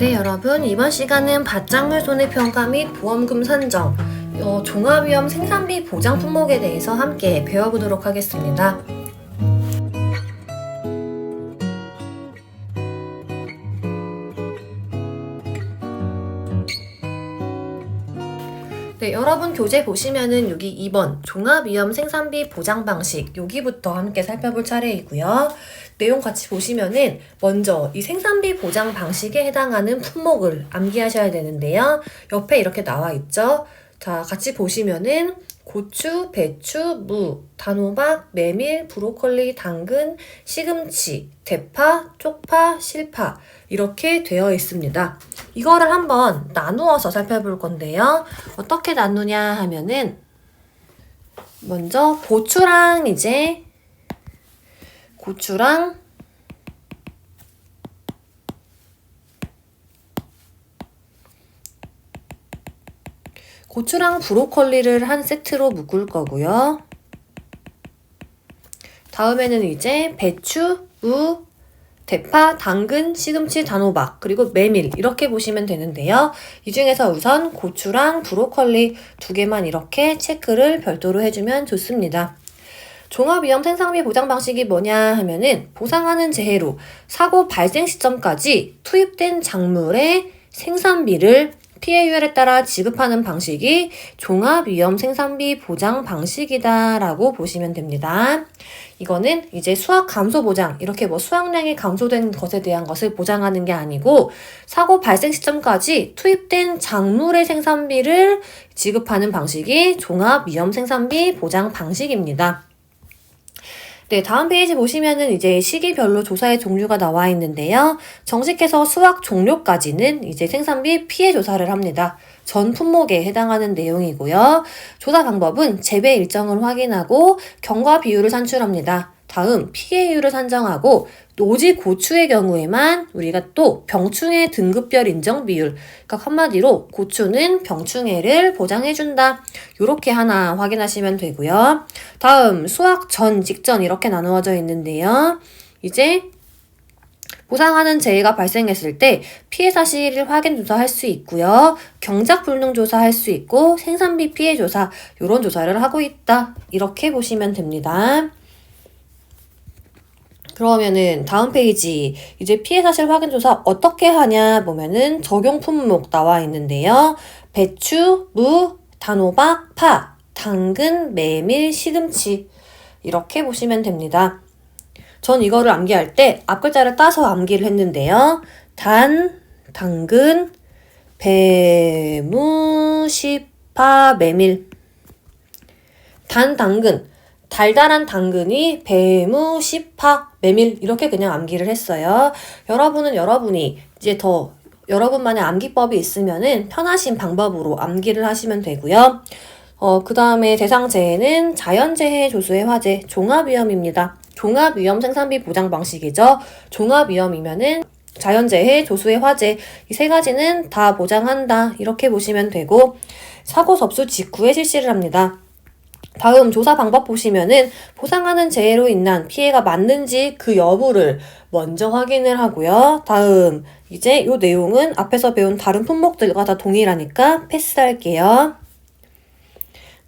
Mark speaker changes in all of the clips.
Speaker 1: 네, 여러분. 이번 시간은 밭작물 손해평가 및 보험금 산정, 어, 종합위험 생산비 보장 품목에 대해서 함께 배워보도록 하겠습니다. 네, 여러분 교재 보시면은 여기 2번 종합위험 생산비 보장 방식 여기부터 함께 살펴볼 차례이고요. 내용 같이 보시면은 먼저 이 생산비 보장 방식에 해당하는 품목을 암기하셔야 되는데요. 옆에 이렇게 나와 있죠. 자, 같이 보시면은 고추, 배추, 무, 단호박, 메밀, 브로콜리, 당근, 시금치, 대파, 쪽파, 실파 이렇게 되어 있습니다. 이거를 한번 나누어서 살펴볼 건데요. 어떻게 나누냐 하면은 먼저 고추랑 이제 고추랑 고추랑 브로콜리를 한 세트로 묶을 거고요. 다음에는 이제 배추, 무, 대파, 당근, 시금치, 단호박, 그리고 메밀 이렇게 보시면 되는데요. 이 중에서 우선 고추랑 브로콜리 두 개만 이렇게 체크를 별도로 해주면 좋습니다. 종합위험 생산비 보장 방식이 뭐냐 하면은 보상하는 재해로 사고 발생 시점까지 투입된 작물의 생산비를 피해율에 따라 지급하는 방식이 종합위험 생산비 보장 방식이다라고 보시면 됩니다. 이거는 이제 수확 감소 보장, 이렇게 뭐 수확량이 감소된 것에 대한 것을 보장하는 게 아니고 사고 발생 시점까지 투입된 작물의 생산비를 지급하는 방식이 종합위험 생산비 보장 방식입니다. 네, 다음 페이지 보시면은 이제 시기별로 조사의 종류가 나와 있는데요. 정식해서 수확 종료까지는 이제 생산비 피해 조사를 합니다. 전 품목에 해당하는 내용이고요. 조사 방법은 재배 일정을 확인하고 경과 비율을 산출합니다. 다음 피해율을 산정하고 노지 고추의 경우에만 우리가 또 병충해 등급별 인정 비율 그러니까 한마디로 고추는 병충해를 보장해준다 요렇게 하나 확인하시면 되고요 다음 수확 전 직전 이렇게 나누어져 있는데요 이제 보상하는 재해가 발생했을 때 피해 사실을 확인 조사할 수 있고요. 경작 불능 조사할 수 있고 생산비 피해 조사 이런 조사를 하고 있다. 이렇게 보시면 됩니다. 그러면은 다음 페이지 이제 피해 사실 확인 조사 어떻게 하냐 보면은 적용 품목 나와 있는데요. 배추, 무, 단호박, 파, 당근, 메밀, 시금치 이렇게 보시면 됩니다. 전 이거를 암기할 때 앞글자를 따서 암기를 했는데요. 단, 당근, 배 무, 시파, 메밀. 단, 당근. 달달한 당근이 배무, 시파, 메밀 이렇게 그냥 암기를 했어요. 여러분은 여러분이 이제 더 여러분만의 암기법이 있으면은 편하신 방법으로 암기를 하시면 되고요. 어, 그 다음에 대상재해는 자연재해 조수의 화재, 종합위험입니다. 종합위험 생산비 보장 방식이죠. 종합위험이면은 자연재해, 조수의 화재 이 세 가지는 다 보장한다 이렇게 보시면 되고 사고 접수 직후에 실시를 합니다. 다음 조사 방법 보시면은 보상하는 재해로 인한 피해가 맞는지 그 여부를 먼저 확인을 하고요. 다음 이제 이 내용은 앞에서 배운 다른 품목들과 다 동일하니까 패스할게요.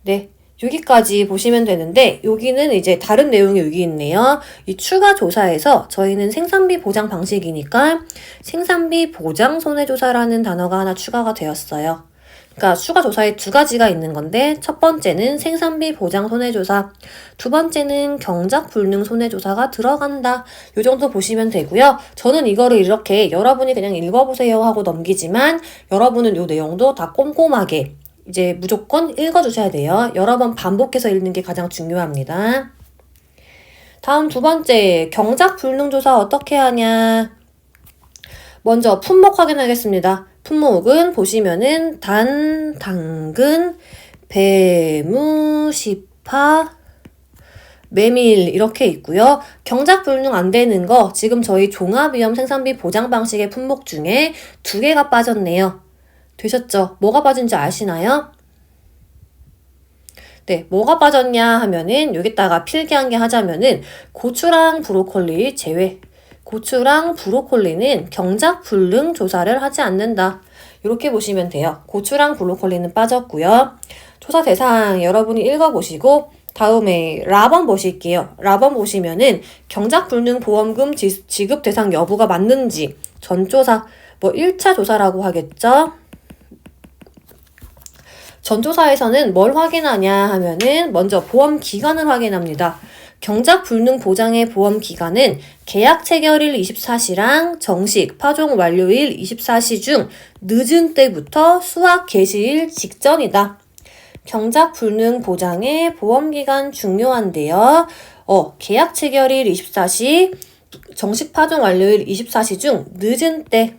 Speaker 1: 네. 여기까지 보시면 되는데 여기는 이제 다른 내용이 여기 있네요. 이 추가 조사에서 저희는 생산비 보장 방식이니까 생산비 보장 손해조사라는 단어가 하나 추가가 되었어요. 그러니까 추가 조사에 두 가지가 있는 건데 첫 번째는 생산비 보장 손해조사, 두 번째는 경작 불능 손해조사가 들어간다. 요 정도 보시면 되고요. 저는 이거를 이렇게 여러분이 그냥 읽어보세요 하고 넘기지만 여러분은 요 내용도 다 꼼꼼하게 이제 무조건 읽어주셔야 돼요. 여러 번 반복해서 읽는 게 가장 중요합니다. 다음 두 번째, 경작 불능 조사 어떻게 하냐? 먼저 품목 확인하겠습니다. 품목은 보시면은 단, 당근, 배무, 시파, 메밀 이렇게 있고요. 경작 불능 안 되는 거 지금 저희 종합위험 생산비 보장 방식의 품목 중에 두 개가 빠졌네요. 되셨죠? 뭐가 빠진지 아시나요? 네, 뭐가 빠졌냐 하면은 여기다가 필기한 게 하자면은 고추랑 브로콜리 제외. 고추랑 브로콜리는 경작 불능 조사를 하지 않는다. 이렇게 보시면 돼요. 고추랑 브로콜리는 빠졌고요. 조사 대상 여러분이 읽어보시고 다음에 라번 보실게요. 라번 보시면은 경작 불능 보험금 지, 지급 대상 여부가 맞는지 전조사 뭐 1차 조사라고 하겠죠. 전조사에서는 뭘 확인하냐 하면은 먼저 보험 기간을 확인합니다. 경작 불능 보장의 보험 기간은 계약 체결일 24시랑 정식 파종 완료일 24시 중 늦은 때부터 수확 개시일 직전이다. 경작 불능 보장의 보험 기간 중요한데요. 어, 계약 체결일 24시, 정식 파종 완료일 24시 중 늦은 때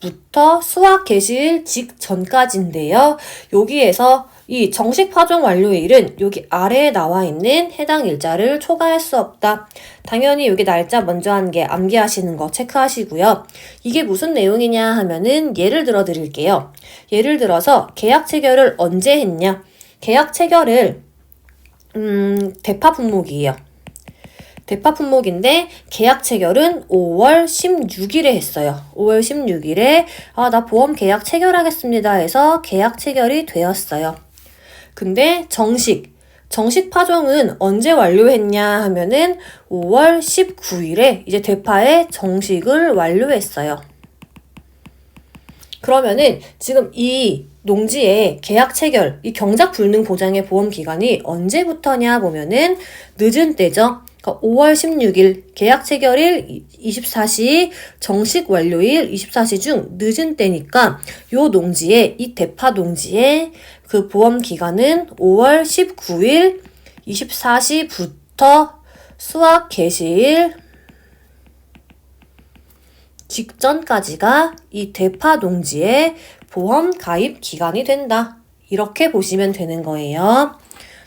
Speaker 1: 부터 수확 개시일 직전까지인데요. 여기에서 이 정식 파종 완료일은 여기 아래에 나와 있는 해당 일자를 초과할 수 없다. 당연히 여기 날짜 먼저 한 게 암기하시는 거 체크하시고요. 이게 무슨 내용이냐 하면은 예를 들어 드릴게요. 예를 들어서 계약 체결을 언제 했냐? 계약 체결을 음, 대파 품목이에요. 대파 품목인데 계약 체결은 5월 16일에 했어요. 5월 16일에 아, 나 보험 계약 체결하겠습니다 해서 계약 체결이 되었어요. 근데 정식 정식 파종은 언제 완료했냐 하면은 5월 19일에 이제 대파의 정식을 완료했어요. 그러면은 지금 이 농지의 계약 체결, 이 경작 불능 보장의 보험 기간이 언제부터냐 보면은 늦은 때죠. 그러니까 5월 16일 계약 체결일 24시 정식 완료일 24시 중 늦은 때니까 요 농지에 이 대파 농지의 그 보험 기간은 5월 19일 24시부터 수확 개시일 직전까지가 이 대파 농지의 보험 가입 기간이 된다. 이렇게 보시면 되는 거예요.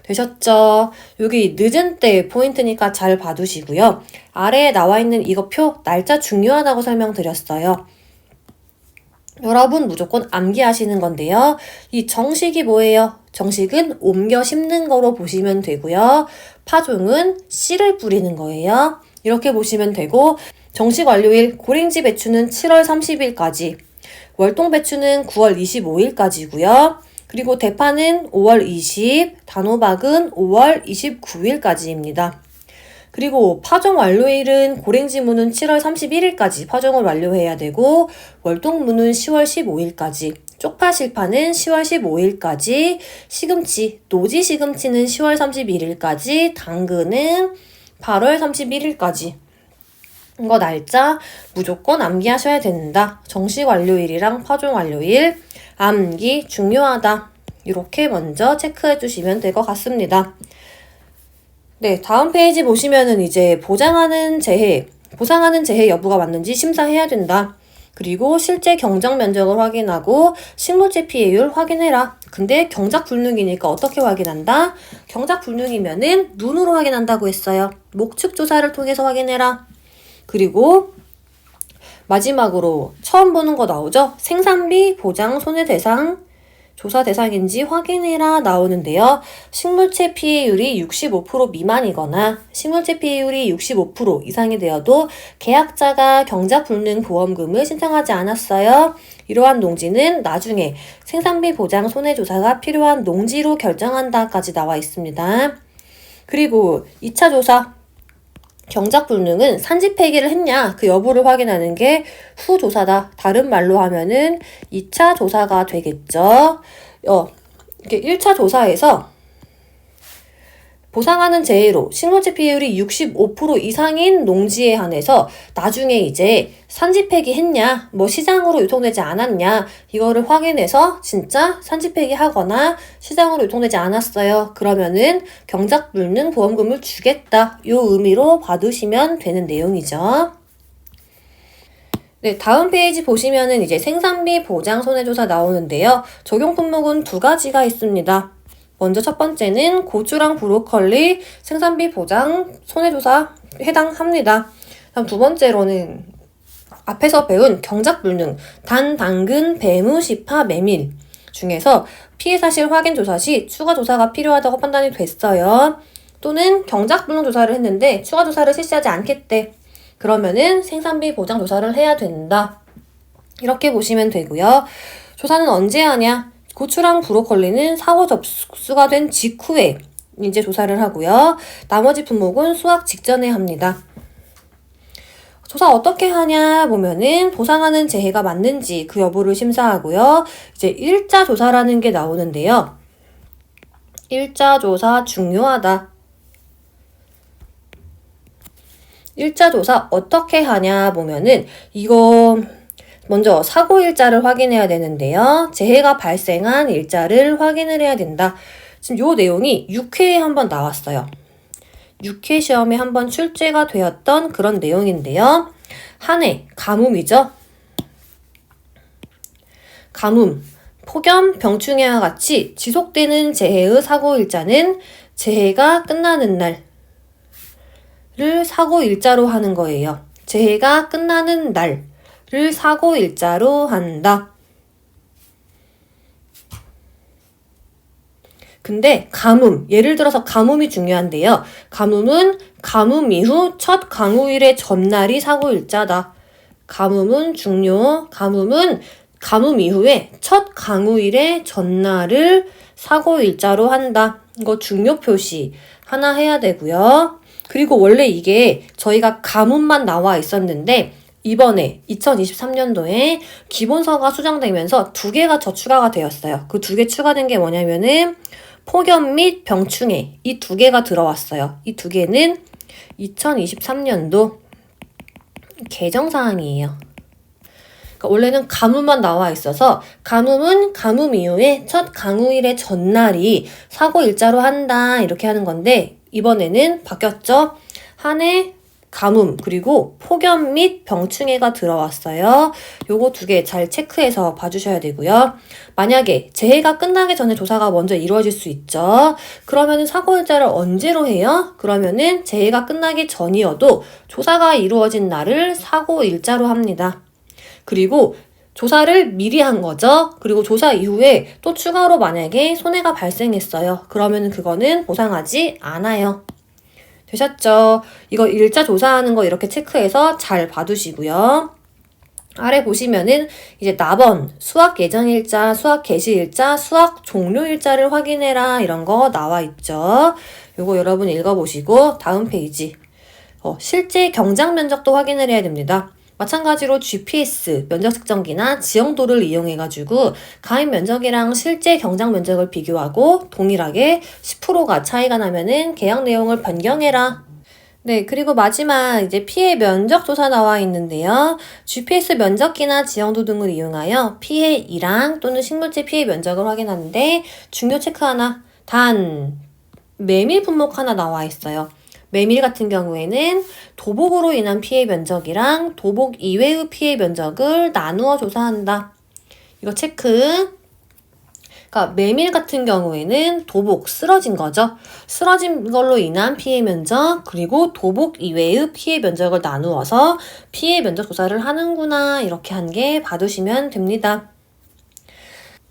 Speaker 1: 되셨죠? 여기 늦은 때 포인트니까 잘 봐두시고요. 아래에 나와 있는 이거 표 날짜 중요하다고 설명드렸어요. 여러분 무조건 암기하시는 건데요. 이 정식이 뭐예요? 정식은 옮겨 심는 거로 보시면 되고요. 파종은 씨를 뿌리는 거예요. 이렇게 보시면 되고 정식 완료일 고랭지 배추는 7월 30일까지 월동 배추는 9월 25일까지고요. 그리고 대파는 5월 20, 단호박은 5월 29일까지입니다. 그리고 파종 완료일은 고랭지무는 7월 31일까지 파종을 완료해야 되고 월동무는 10월 15일까지 쪽파 실파는 10월 15일까지 시금치, 노지 시금치는 10월 31일까지 당근은 8월 31일까지 이거 날짜 무조건 암기하셔야 된다. 정식 완료일이랑 파종 완료일 암기 중요하다. 이렇게 먼저 체크해 주시면 될 것 같습니다. 네, 다음 페이지 보시면은 이제 보장하는 재해, 보상하는 재해 여부가 맞는지 심사해야 된다. 그리고 실제 경작 면적을 확인하고 식물체 피해율 확인해라. 근데 경작 불능이니까 어떻게 확인한다? 경작 불능이면은 눈으로 확인한다고 했어요. 목축 조사를 통해서 확인해라. 그리고 마지막으로 처음 보는 거 나오죠? 생산비 보장 손해 대상 조사 대상인지 확인해라 나오는데요. 식물체 피해율이 65% 미만이거나 식물체 피해율이 65% 이상이 되어도 계약자가 경작 불능 보험금을 신청하지 않았어요. 이러한 농지는 나중에 생산비 보장 손해조사가 필요한 농지로 결정한다까지 나와 있습니다. 그리고 2차 조사 경작 불능은 산지 폐기를 했냐 그 여부를 확인하는 게 후조사다. 다른 말로 하면은 2차 조사가 되겠죠. 어, 이게 1차 조사에서 보상하는 재해로 식물체 피해율이 65% 이상인 농지에 한해서 나중에 이제 산지 폐기 했냐, 뭐 시장으로 유통되지 않았냐, 이거를 확인해서 진짜 산지 폐기 하거나 시장으로 유통되지 않았어요. 그러면은 경작 불능 보험금을 주겠다. 요 의미로 봐두시면 되는 내용이죠. 네, 다음 페이지 보시면은 이제 생산비 보장 손해조사 나오는데요. 적용 품목은 두 가지가 있습니다. 먼저 첫 번째는 고추랑 브로콜리 생산비 보장 손해조사 해당합니다. 다음 두 번째로는 앞에서 배운 경작불능, 단, 당근, 배무, 시파, 메밀 중에서 피해 사실 확인 조사 시 추가 조사가 필요하다고 판단이 됐어요. 또는 경작불능 조사를 했는데 추가 조사를 실시하지 않겠대. 그러면은 생산비 보장 조사를 해야 된다. 이렇게 보시면 되고요. 조사는 언제 하냐? 고추랑 브로콜리는 사고 접수가 된 직후에 이제 조사를 하고요. 나머지 품목은 수확 직전에 합니다. 조사 어떻게 하냐 보면은 보상하는 재해가 맞는지 그 여부를 심사하고요. 이제 일자 조사라는 게 나오는데요. 일자 조사 중요하다. 일자 조사 어떻게 하냐 보면은 이거 먼저 사고 일자를 확인해야 되는데요. 재해가 발생한 일자를 확인을 해야 된다. 지금 요 내용이 6회에 한번 나왔어요. 6회 시험에 한번 출제가 되었던 그런 내용인데요. 한 해 가뭄이죠. 가뭄, 폭염, 병충해와 같이 지속되는 재해의 사고 일자는 재해가 끝나는 날을 사고 일자로 하는 거예요. 재해가 끝나는 날 을 사고 일자로 한다. 근데 가뭄, 예를 들어서 가뭄이 중요한데요. 가뭄은 가뭄 이후 첫 강우일의 전날이 사고일자다. 가뭄은 중요. 가뭄은 가뭄 이후에 첫 강우일의 전날을 사고일자로 한다. 이거 중요 표시 하나 해야 되고요. 그리고 원래 이게 저희가 가뭄만 나와 있었는데 이번에 2023년도에 기본서가 수정되면서 두 개가 더 추가가 되었어요. 그 두 개 추가된 게 뭐냐면은 폭염 및 병충해 이 두 개가 들어왔어요. 이 두 개는 2023년도 개정사항이에요. 그러니까 원래는 가뭄만 나와 있어서 가뭄은 가뭄 이후에 첫 강우일의 전날이 사고 일자로 한다 이렇게 하는 건데 이번에는 바뀌었죠. 한해 가뭄 그리고 폭염 및 병충해가 들어왔어요. 요거 두 개 잘 체크해서 봐주셔야 되고요. 만약에 재해가 끝나기 전에 조사가 먼저 이루어질 수 있죠. 그러면은 사고일자를 언제로 해요? 그러면은 재해가 끝나기 전이어도 조사가 이루어진 날을 사고일자로 합니다. 그리고 조사를 미리 한 거죠. 그리고 조사 이후에 또 추가로 만약에 손해가 발생했어요. 그러면 그거는 보상하지 않아요. 되셨죠? 이거 일자 조사하는 거 이렇게 체크해서 잘 봐두시고요. 아래 보시면은 이제 나번, 수학 예정 일자, 수학 개시 일자, 수학 종료 일자를 확인해라 이런 거 나와 있죠. 요거 여러분 읽어보시고 다음 페이지. 어, 실제 경장 면적도 확인을 해야 됩니다. 마찬가지로 GPS 면적 측정기나 지형도를 이용해가지고 가입 면적이랑 실제 경장 면적을 비교하고 동일하게 10%가 차이가 나면은 계약 내용을 변경해라. 네, 그리고 마지막 이제 피해 면적 조사 나와 있는데요. GPS 면적기나 지형도 등을 이용하여 피해 이랑 또는 식물체 피해 면적을 확인하는데 중요 체크 하나, 단 메밀 분목 하나 나와 있어요. 메밀 같은 경우에는 도복으로 인한 피해 면적이랑 도복 이외의 피해 면적을 나누어 조사한다. 이거 체크. 그러니까 메밀 같은 경우에는 도복 쓰러진 거죠. 쓰러진 걸로 인한 피해 면적 그리고 도복 이외의 피해 면적을 나누어서 피해 면적 조사를 하는구나 이렇게 한게 봐두시면 됩니다.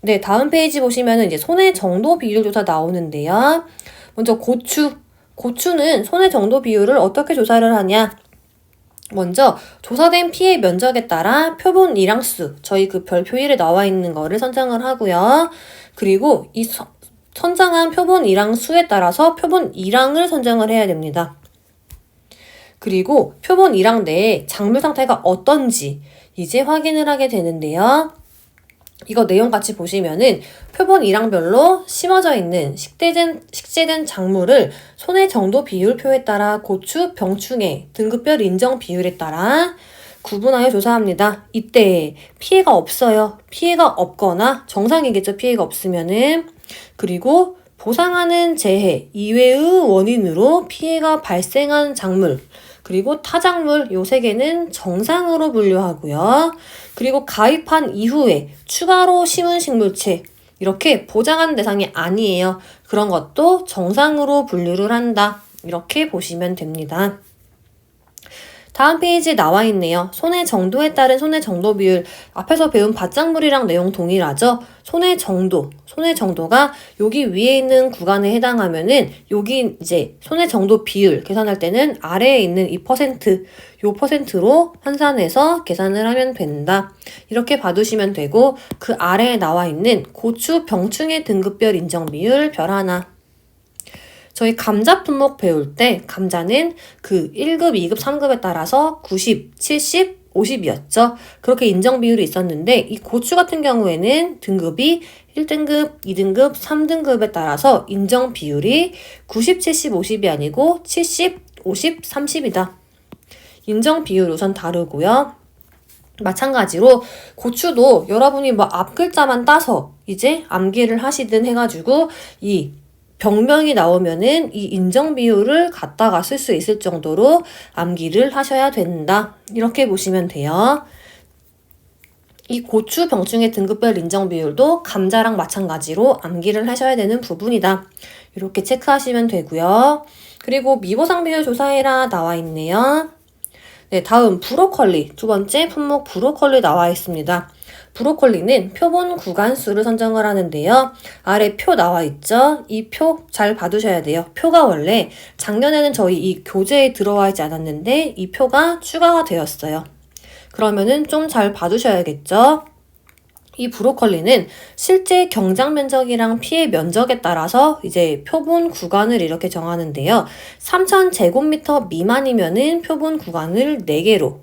Speaker 1: 네, 다음 페이지 보시면 이제 손해 정도 비율 조사 나오는데요. 먼저 고추 고추는 손해 정도 비율을 어떻게 조사를 하냐? 먼저 조사된 피해 면적에 따라 표본 일항수, 저희 그 별표 1에 나와 있는 거를 선정을 하고요. 그리고 이 서, 선정한 표본 일항수에 따라서 표본 일항을 선정을 해야 됩니다. 그리고 표본 일항 내에 작물 상태가 어떤지 이제 확인을 하게 되는데요. 이거 내용 같이 보시면은 표본 일항별로 심어져 있는 식재된, 식재된 작물을 손해 정도 비율표에 따라 고추, 병충해, 등급별 인정 비율에 따라 구분하여 조사합니다. 이때 피해가 없어요. 피해가 없거나 정상이겠죠. 피해가 없으면은 그리고 보상하는 재해 이외의 원인으로 피해가 발생한 작물 그리고 타작물 요 세 개는 정상으로 분류하고요. 그리고 가입한 이후에 추가로 심은 식물체 이렇게 보장하는 대상이 아니에요. 그런 것도 정상으로 분류를 한다. 이렇게 보시면 됩니다. 다음 페이지에 나와 있네요. 손의 정도에 따른 손의 정도 비율. 앞에서 배운 바짝물이랑 내용 동일하죠? 손의 정도. 손의 정도가 여기 위에 있는 구간에 해당하면은 여기 이제 손의 정도 비율 계산할 때는 아래에 있는 이 퍼센트, 요 퍼센트로 환산해서 계산을 하면 된다. 이렇게 봐두시면 되고 그 아래에 나와 있는 고추 병충해 등급별 인정 비율 별 하나. 저희 감자 품목 배울 때 감자는 그 1급, 2급, 3급에 따라서 90, 70, 50이었죠. 그렇게 인정 비율이 있었는데 이 고추 같은 경우에는 등급이 1등급, 2등급, 3등급에 따라서 인정 비율이 90, 70, 50이 아니고 70, 50, 30이다. 인정 비율 우선 다르고요. 마찬가지로 고추도 여러분이 뭐 앞글자만 따서 이제 암기를 하시든 해가지고 이 병명이 나오면은 이 인정 비율을 갖다가 쓸 수 있을 정도로 암기를 하셔야 된다. 이렇게 보시면 돼요. 이 고추 병충해 등급별 인정 비율도 감자랑 마찬가지로 암기를 하셔야 되는 부분이다. 이렇게 체크하시면 되고요. 그리고 미보상 비율 조사해라 나와 있네요. 네, 다음 브로콜리 두 번째 품목 브로콜리 나와 있습니다. 브로콜리는 표본 구간수를 선정을 하는데요. 아래 표 나와 있죠? 이 표 잘 봐두셔야 돼요. 표가 원래 작년에는 저희 이 교재에 들어와 있지 않았는데 이 표가 추가가 되었어요. 그러면은 좀 잘 봐두셔야겠죠? 이 브로콜리는 실제 경장 면적이랑 피해 면적에 따라서 이제 표본 구간을 이렇게 정하는데요. 3,000제곱미터 미만이면은 표본 구간을 4개로,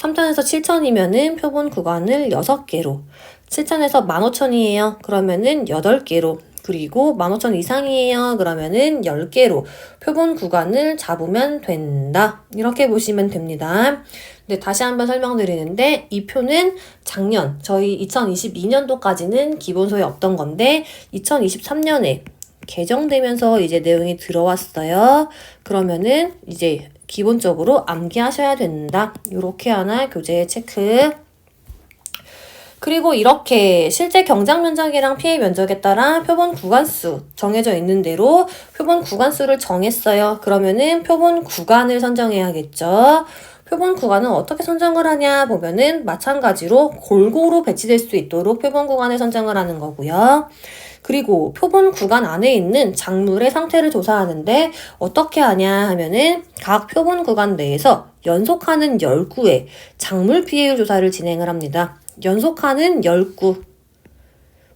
Speaker 1: 3,000에서 7,000이면은 표본 구간을 6개로, 7,000에서 15,000이에요. 그러면은 8개로, 그리고 15,000 이상이에요. 그러면은 10개로 표본 구간을 잡으면 된다. 이렇게 보시면 됩니다. 네, 다시 한번 설명드리는데 이 표는 작년 저희 2022년도까지는 기본소에 없던 건데 2023년에 개정되면서 이제 내용이 들어왔어요. 그러면은 이제 기본적으로 암기하셔야 된다. 이렇게 하나 교재에 체크. 그리고 이렇게 실제 경장 면적이랑 피해 면적에 따라 표본 구간수 정해져 있는 대로 표본 구간수를 정했어요. 그러면은 표본 구간을 선정해야겠죠. 표본 구간은 어떻게 선정을 하냐 보면은 마찬가지로 골고루 배치될 수 있도록 표본 구간을 선정을 하는 거고요. 그리고 표본 구간 안에 있는 작물의 상태를 조사하는데 어떻게 하냐 하면은 각 표본 구간 내에서 연속하는 10구의 작물 피해율 조사를 진행을 합니다. 연속하는 10구.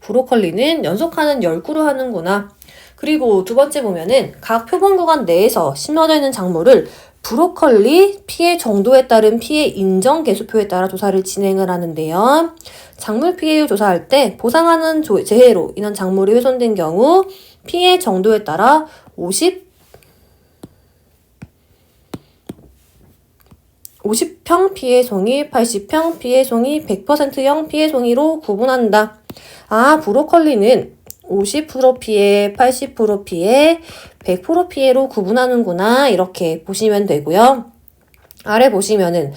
Speaker 1: 브로콜리는 연속하는 10구로 하는구나. 그리고 두 번째 보면은 각 표본 구간 내에서 심어져 있는 작물을 브로콜리 피해 정도에 따른 피해 인정 개수표에 따라 조사를 진행을 하는데요. 작물 피해율 조사할 때 보상하는 재해로 인한 작물이 훼손된 경우 피해 정도에 따라 50 50평 피해송이, 80평 피해송이, 100%형 피해송이로 구분한다. 아, 브로콜리는 50% 피해, 80% 피해, 100% 피해로 구분하는구나. 이렇게 보시면 되고요. 아래 보시면은,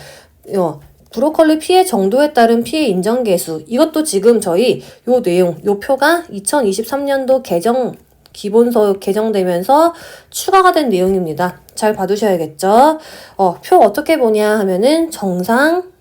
Speaker 1: 어, 브로콜리 피해 정도에 따른 피해 인정 개수. 이것도 지금 저희 요 내용, 요 표가 2023년도 개정 기본서 개정되면서 추가가 된 내용입니다. 잘 봐두셔야겠죠? 어, 표 어떻게 보냐 하면은 정상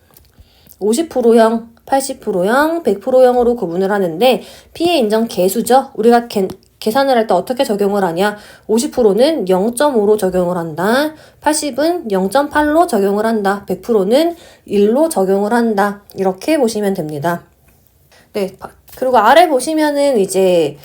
Speaker 1: 50%형, 80%형, 100%형으로 구분을 하는데 피해 인정 개수죠. 우리가 개, 계산을 할 때 어떻게 적용을 하냐? 50%는 0.5로 적용을 한다. 80은 0.8로 적용을 한다. 100%는 1로 적용을 한다. 이렇게 보시면 됩니다. 네. 그리고 아래 보시면은 이제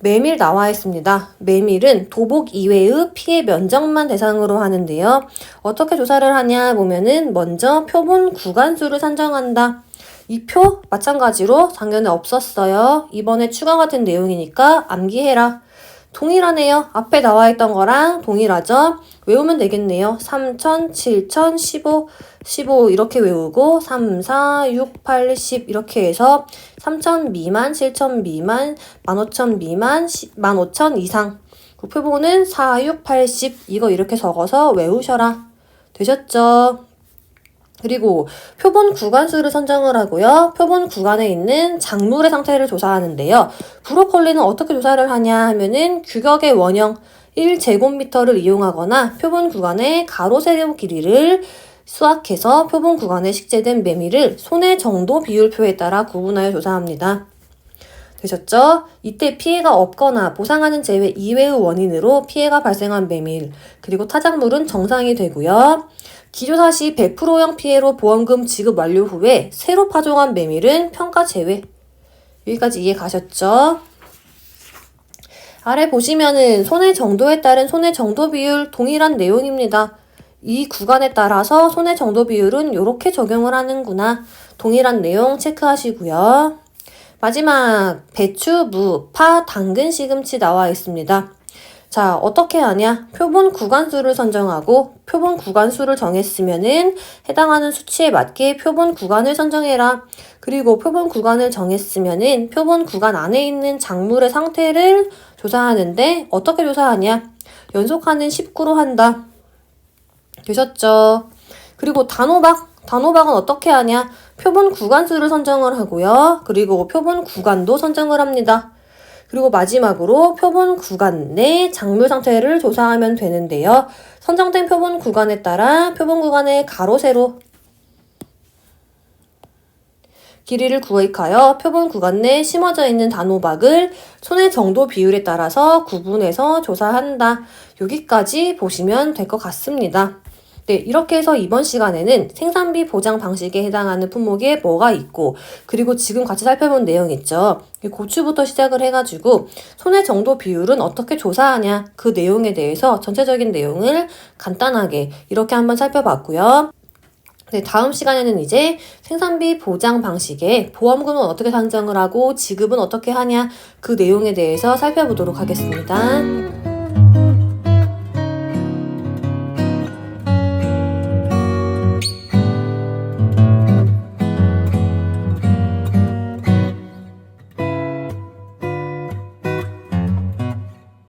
Speaker 1: 메밀 나와 있습니다. 메밀은 도복 이외의 피해 면적만 대상으로 하는데요. 어떻게 조사를 하냐 보면은 먼저 표본 구간수를 산정한다. 이 표 마찬가지로 작년에 없었어요. 이번에 추가가 된 내용이니까 암기해라. 동일하네요. 앞에 나와 있던 거랑 동일하죠? 외우면 되겠네요. 3천, 7천, 15, 15 이렇게 외우고 3, 4, 6, 8, 10 이렇게 해서 3천 미만, 7천 미만, 15,000 미만, 15,000 이상 그 표본은 4, 6, 80 이거 이렇게 적어서 외우셔라. 되셨죠? 그리고 표본 구간수를 선정을 하고요. 표본 구간에 있는 작물의 상태를 조사하는데요. 브로콜리는 어떻게 조사를 하냐 하면은 규격의 원형 1제곱미터를 이용하거나 표본 구간의 가로 세로 길이를 수확해서 표본 구간에 식재된 매미를 손의 정도 비율표에 따라 구분하여 조사합니다. 되셨죠? 이때 피해가 없거나 보상하는 제외 이외의 원인으로 피해가 발생한 메밀, 그리고 타작물은 정상이 되고요. 기조사 시 100%형 피해로 보험금 지급 완료 후에 새로 파종한 메밀은 평가 제외. 여기까지 이해 가셨죠? 아래 보시면은 손의 정도에 따른 손의 정도 비율 동일한 내용입니다. 이 구간에 따라서 손의 정도 비율은 이렇게 적용을 하는구나. 동일한 내용 체크하시고요. 마지막 배추, 무, 파, 당근, 시금치 나와 있습니다. 자, 어떻게 하냐? 표본 구간수를 선정하고 표본 구간수를 정했으면은 해당하는 수치에 맞게 표본 구간을 선정해라. 그리고 표본 구간을 정했으면은 표본 구간 안에 있는 작물의 상태를 조사하는데 어떻게 조사하냐? 연속하는 19로 한다. 되셨죠? 그리고 단호박, 단호박은 어떻게 하냐? 표본 구간수를 선정을 하고요. 그리고 표본 구간도 선정을 합니다. 그리고 마지막으로 표본 구간 내 작물 상태를 조사하면 되는데요. 선정된 표본 구간에 따라 표본 구간의 가로 세로 길이를 구획하여 표본 구간 내 심어져 있는 단호박을 손의 정도 비율에 따라서 구분해서 조사한다. 여기까지 보시면 될 것 같습니다. 네, 이렇게 해서 이번 시간에는 생산비 보장 방식에 해당하는 품목에 뭐가 있고, 그리고 지금 같이 살펴본 내용 있죠. 고추부터 시작을 해가지고, 손의 정도 비율은 어떻게 조사하냐, 그 내용에 대해서 전체적인 내용을 간단하게 이렇게 한번 살펴봤고요. 네, 다음 시간에는 이제 생산비 보장 방식에 보험금은 어떻게 산정을 하고 지급은 어떻게 하냐 그 내용에 대해서 살펴보도록 하겠습니다.